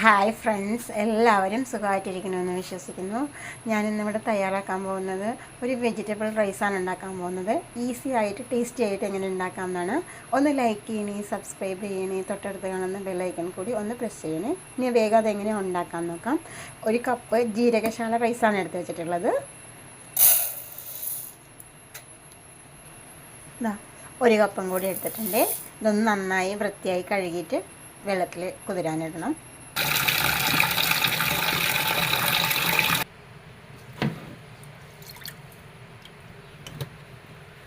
Hi friends എല്ലാവരും സുഖമായിട്ടിരിക്കണമെന്ന് വിശ്വസിക്കുന്നു. ഞാനിന്നിവിടെ തയ്യാറാക്കാൻ പോകുന്നത് ഒരു വെജിറ്റബിൾ റൈസാണ് ഉണ്ടാക്കാൻ പോകുന്നത്. ഈസി ആയിട്ട് ടേസ്റ്റി ആയിട്ട് എങ്ങനെ ഉണ്ടാക്കാമെന്നാണ്. ഒന്ന് ലൈക്ക് ചെയ്യണേ സബ്സ്ക്രൈബ് ചെയ്യണേ തൊട്ടടുത്ത് കാണുന്ന ബെല്ലൈക്കൺ കൂടി ഒന്ന് പ്രസ് ചെയ്യണേ. ഇനി വേഗം അതെങ്ങനെ ഉണ്ടാക്കാൻ നോക്കാം. ഒരു കപ്പ് ജീരകശാല റൈസാണ് എടുത്ത് വെച്ചിട്ടുള്ളത്. ഒരു കപ്പും കൂടി എടുത്തിട്ടുണ്ട്. ഇതൊന്ന് നന്നായി വൃത്തിയായി കഴുകിയിട്ട് വെള്ളത്തിൽ കുതിരാനിടണം.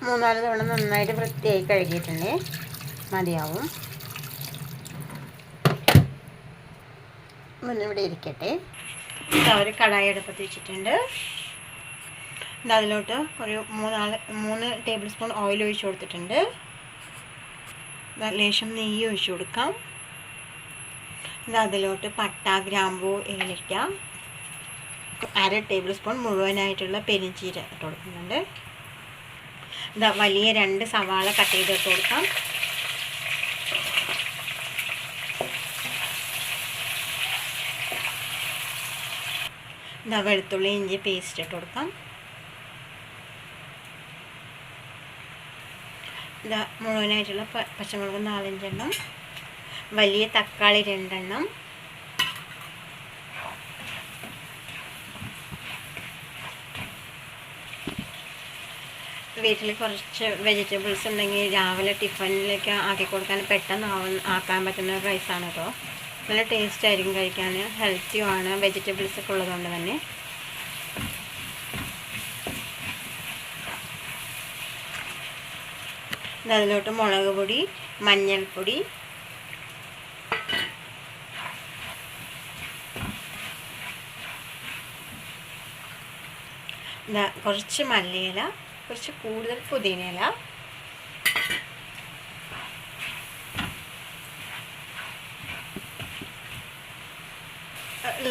മൂന്നാൽ തവണ നന്നായിട്ട് വൃത്തിയായി കഴുകിയിട്ടുണ്ട്. മതിയാവും. ഇവിടെ ഇരിക്കട്ടെ. ഒരു കടായി അടുപ്പത്ത് വെച്ചിട്ടുണ്ട്. അതിലോട്ട് ഒരു മൂന്നാൽ മൂന്ന് ടേബിൾ സ്പൂൺ ഓയിൽ ഒഴിച്ചു കൊടുത്തിട്ടുണ്ട്. ലേശം നെയ്യ് ഒഴിച്ചു കൊടുക്കാം. അതിലോട്ട് പട്ട ഗ്രാമ്പൂ ഏലക്ക അര ടേബിൾ സ്പൂൺ മുഴുവനായിട്ടുള്ള പെരിഞ്ചീര ഇട്ട് കൊടുക്കുന്നുണ്ട്. ഇതാ വലിയ രണ്ട് സവാള കട്ട് ചെയ്തിട്ട് കൊടുക്കാം. ഇതാ വെളുത്തുള്ളി ഇഞ്ചി പേസ്റ്റ് ഇട്ട് കൊടുക്കാം. ഇതാ മുഴുവനായിട്ടുള്ള പച്ചമുളക് നാലഞ്ചെണ്ണം. വലിയ തക്കാളി രണ്ടെണ്ണം. വീട്ടിൽ കുറച്ച് വെജിറ്റബിൾസ് ഉണ്ടെങ്കിൽ രാവിലെ ടിഫിനിലേക്ക് ആക്കി കൊടുക്കാൻ പെട്ടെന്ന് ആക്കാൻ പറ്റുന്ന ഒരു റൈസാണ് കേട്ടോ നല്ല ടേസ്റ്റ് ആയിരിക്കും കഴിക്കാൻ. ഹെൽത്തിയുമാണ് വെജിറ്റബിൾസ് ഒക്കെ ഉള്ളതുകൊണ്ട് തന്നെ. അതിലോട്ട് മുളക് പൊടി മഞ്ഞൾപ്പൊടി. കുറച്ച് മല്ലിയില കുറച്ച് കൂടുതൽ പുതിനയില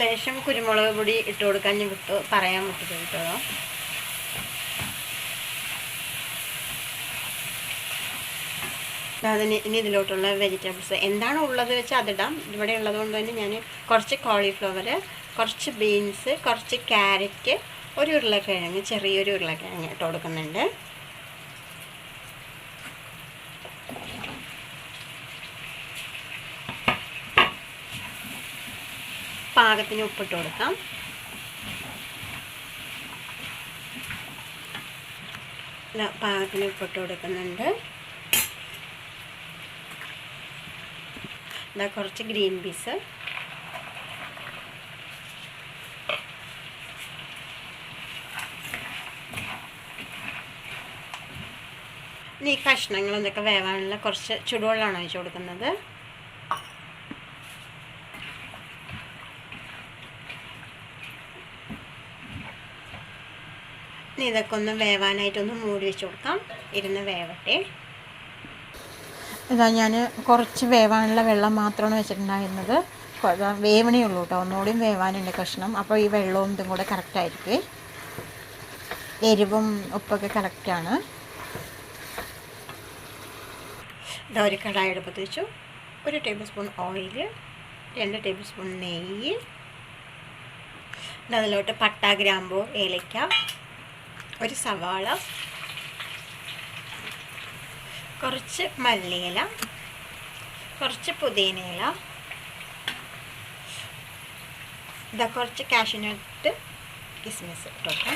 ലേശം കുരുമുളക് പൊടി ഇട്ട് കൊടുക്കാൻ ഞാൻ വിട്ടു പറയാൻ വിട്ടു കേട്ടോ. അതിന് ഇനി ഇതിലോട്ടുള്ള വെജിറ്റബിൾസ് എന്താണ് ഉള്ളത് വെച്ചാൽ അതിടാം. ഇവിടെ ഉള്ളതുകൊണ്ട് തന്നെ ഞാൻ കുറച്ച് കോളിഫ്ലവർ കുറച്ച് ബീൻസ് കുറച്ച് ക്യാരറ്റ് ഒരു ഉരുളക്കിഴങ്ങ് ചെറിയൊരു ഉരുളക്കിഴങ്ങ് ഇട്ട് കൊടുക്കുന്നുണ്ട്. പാകത്തിന് ഉപ്പിട്ട് കൊടുക്കാം. പാകത്തിന് ഉപ്പിട്ട് കൊടുക്കുന്നുണ്ട്. ഇതാ കുറച്ച് ഗ്രീൻ പീസ്. ഈ കഷ്ണങ്ങൾ എന്തൊക്കെ വേവാനുള്ള കുറച്ച് ചുടുവെള്ളമാണ് ഒഴിച്ചു കൊടുക്കുന്നത്. ഇതൊക്കെ ഒന്ന് വേവാനായിട്ടൊന്ന് മൂടി വെച്ച് കൊടുക്കാം. ഇരുന്ന് വേവട്ടെ. ഇതാ ഞാൻ കുറച്ച് വേവാനുള്ള വെള്ളം മാത്രമാണ് വെച്ചിട്ടുണ്ടായിരുന്നത്. വേവണേ ഉള്ളൂ കേട്ടോ. ഒന്നുകൂടിയും വേവാനുണ്ട് കഷ്ണം. അപ്പോൾ ഈ വെള്ളവും ഇതും കൂടെ കറക്റ്റായിരിക്കും എരിവും ഉപ്പൊക്കെ കറക്റ്റാണ് ഇതാ ഒരു കടായി അടുപ്പത്ത് വെച്ചു. ഒരു ടേബിൾ സ്പൂൺ ഓയിൽ രണ്ട് ടേബിൾ സ്പൂൺ നെയ്യ്. അതിലോട്ട് പട്ട ഗ്രാമ്പു ഏലയ്ക്ക ഒരു സവാള കുറച്ച് മല്ലിയില കുറച്ച് പുതിനയില ഇതാ കുറച്ച് കാഷ്യൂനട്ട് കിസ്മിസ് ഇട്ടോട്ടെ.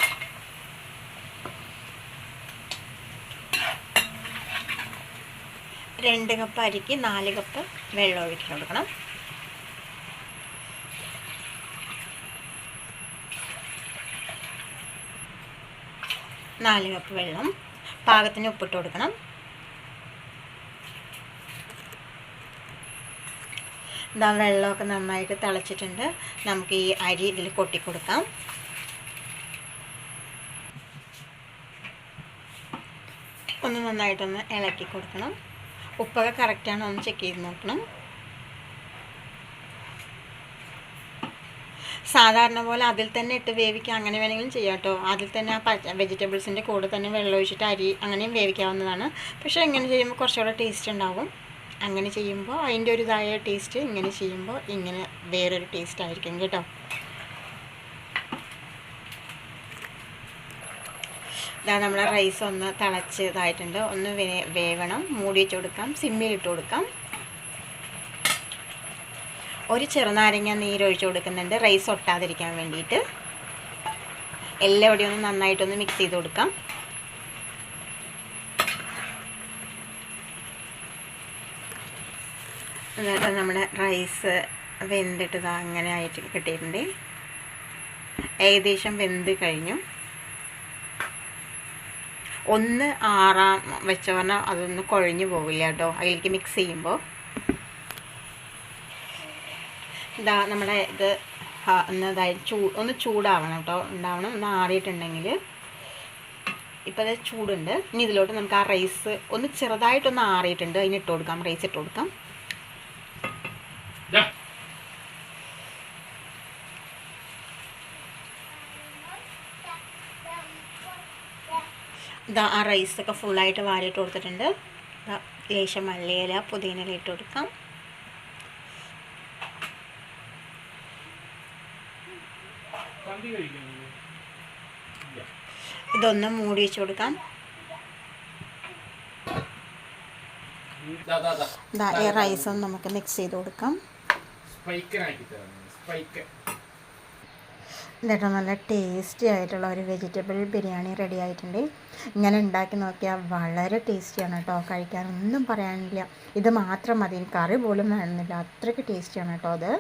രണ്ട് കപ്പ് അരിക്ക് നാല് കപ്പ് വെള്ളം ഒഴിച്ച് കൊടുക്കണം. നാല് കപ്പ് വെള്ളം. പാകത്തിന് ഉപ്പിട്ട് കൊടുക്കണം. ഇതാ വെള്ളമൊക്കെ നന്നായിട്ട് തിളച്ചിട്ടുണ്ട്. നമുക്ക് ഈ അരി ഇതിൽ കൊട്ടിക്കൊടുക്കാം ഒന്ന് നന്നായിട്ടൊന്ന് ഇളക്കി കൊടുക്കണം. ഉപ്പൊക്കെ കറക്റ്റാണോ ഒന്ന് ചെക്ക് ചെയ്ത് നോക്കണം. സാധാരണ പോലെ അതിൽ തന്നെ ഇട്ട് വേവിക്കുക അങ്ങനെ വേണമെങ്കിലും ചെയ്യാം കേട്ടോ. അതിൽ തന്നെ ആ പച്ച വെജിറ്റബിൾസിന്റെ കൂടെ തന്നെ വെള്ളം ഒഴിച്ചിട്ട് അരി അങ്ങനെയും വേവിക്കാവുന്നതാണ്. പക്ഷേ എങ്ങനെ ചെയ്യുമ്പോൾ കുറച്ചുകൂടെ ടേസ്റ്റ് ഉണ്ടാവും. അങ്ങനെ ചെയ്യുമ്പോൾ അതിന്റെ ഒരു ഇതായ ടേസ്റ്റ് ഇങ്ങനെ ചെയ്യുമ്പോൾ ഇങ്ങനെ വേറൊരു ടേസ്റ്റ് ആയിരിക്കും കേട്ടോ. ഇതാ നമ്മുടെ റൈസ് ഒന്ന് തിളച്ചതായിട്ടുണ്ട്. ഒന്ന് വേവണം. മൂടി വെച്ച് കൊടുക്കാം. സിമ്മിൽ ഇട്ട് കൊടുക്കാം. ഒരു ചെറുനാരങ്ങ നീര് ഒഴിച്ച് കൊടുക്കുന്നുണ്ട്. റൈസ് ഒട്ടാതിരിക്കാൻ വേണ്ടിയിട്ട്. എല്ലാം എല്ലാവിടെയും ഒന്ന് നന്നായിട്ടൊന്ന് മിക്സ് ചെയ്ത് കൊടുക്കാം. എന്നിട്ട് നമ്മുടെ റൈസ് വെന്തിട്ട് അങ്ങനെ ആയിട്ട് കിട്ടിയിട്ടുണ്ട്. ഏകദേശം വെന്ത് കഴിഞ്ഞു. ഒന്ന് ആറാം വെച്ച പറഞ്ഞാൽ അതൊന്ന് കുഴഞ്ഞു പോകില്ല കേട്ടോ. അതിലേക്ക് മിക്സ് ചെയ്യുമ്പോൾ ഇതാ നമ്മുടെ ഇത് എന്നതായത് ചൂ ഒന്ന് ചൂടാവണം കേട്ടോ. ഉണ്ടാവണം. ഒന്ന് ആറിയിട്ടുണ്ടെങ്കിൽ ഇപ്പോൾ അത് ചൂടുണ്ട്. ഇനി ഇതിലോട്ട് നമുക്ക് ആ റൈസ് ഒന്ന് ചെറുതായിട്ടൊന്ന് ആറിയിട്ടുണ്ട്. അതിന് ഇട്ട് കൊടുക്കാം. റൈസ് ഇട്ട് കൊടുക്കാം. ഇതാ ആ റൈസ് റൈസൊക്കെ ഫുള്ളായിട്ട് വാരിയിട്ട് കൊടുത്തിട്ടുണ്ട്. ലേശം മല്ലിയില പുതിനയില ഇട്ട് കൊടുക്കാം. ഇതൊന്നും മൂടി വെച്ച് കൊടുക്കാം. ഈ റൈസ് നമുക്ക് മിക്സ് ചെയ്ത് കൊടുക്കാം. സ്പൈക്കനാക്കി തരാം. എന്നിട്ട് നല്ല ടേസ്റ്റി ആയിട്ടുള്ള ഒരു വെജിറ്റബിൾ ബിരിയാണി റെഡി ആയിട്ടുണ്ട്. ഇങ്ങനെ ഉണ്ടാക്കി നോക്കിയാൽ വളരെ ടേസ്റ്റിയാണ് കേട്ടോ. കഴിക്കാൻ ഒന്നും പറയാനില്ല. ഇത് മാത്രം മതി. കറി പോലും വേണമെന്നില്ല. അത്രയ്ക്ക് ടേസ്റ്റിയാണ് കേട്ടോ അത്.